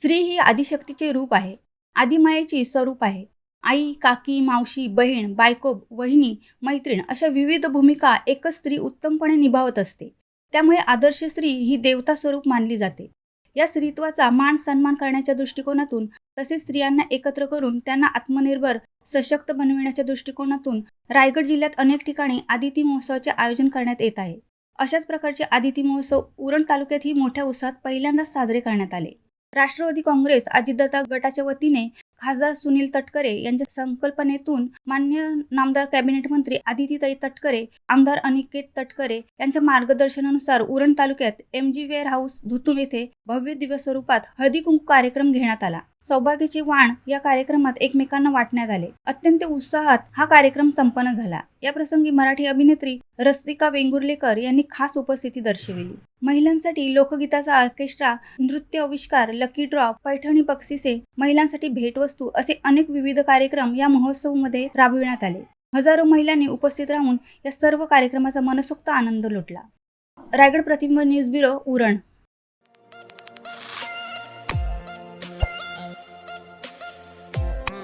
स्त्री ही आदिशक्तीचे रूप आहे आदिमायेची स्वरूप आहे. आई काकी मावशी बहीण बायको वहिनी मैत्रीण अशा विविध भूमिका एकच स्त्री उत्तमपणे निभावत असते. त्यामुळे आदर्श स्त्री ही देवता स्वरूप मानली जाते. या स्त्रीत्वाचा मान सन्मान करण्याच्या दृष्टिकोनातून तसेच स्त्रियांना एकत्र करून त्यांना आत्मनिर्भर सशक्त बनविण्याच्या दृष्टिकोनातून रायगड जिल्ह्यात अनेक ठिकाणी आदिती महोत्सवाचे आयोजन करण्यात येत आहे. अशाच प्रकारचे आदिती महोत्सव उरण तालुक्यातही मोठ्या उत्साहात पहिल्यांदाच साजरे करण्यात आले. राष्ट्रवादी काँग्रेस अजितदादा गटाच्या वतीने खासदार सुनील तटकरे यांच्या संकल्पनेतून मान्य नामदार कॅबिनेट मंत्री आदितीताई तटकरे आमदार अनिकेत तटकरे यांच्या मार्गदर्शनानुसार उरण तालुक्यात M G warehouse Dhutum येथे भव्य दिवस स्वरूपात हळदी कुंकू कार्यक्रम घेण्यात आला. सौभाग्याची वाण या कार्यक्रमात एकमेकांना वाटण्यात आले. अत्यंत उत्साहात हा कार्यक्रम संपन्न झाला. या प्रसंगी मराठी अभिनेत्री रसिका वेंगुर्लेकर यांनी खास उपस्थिती दर्शविली. महिलांसाठी लोकगीताचा ऑर्केस्ट्रा नृत्य आविष्कार लकी ड्रॉप पैठणी बक्षिसे महिलांसाठी भेटवस्तू असे अनेक विविध कार्यक्रम या महोत्सवामध्ये राबविण्यात आले. हजारो महिलांनी उपस्थित राहून या सर्व कार्यक्रमाचा मनसोक्त आनंद लुटला. रायगड प्रतिबिंब न्यूज ब्युरो उरण.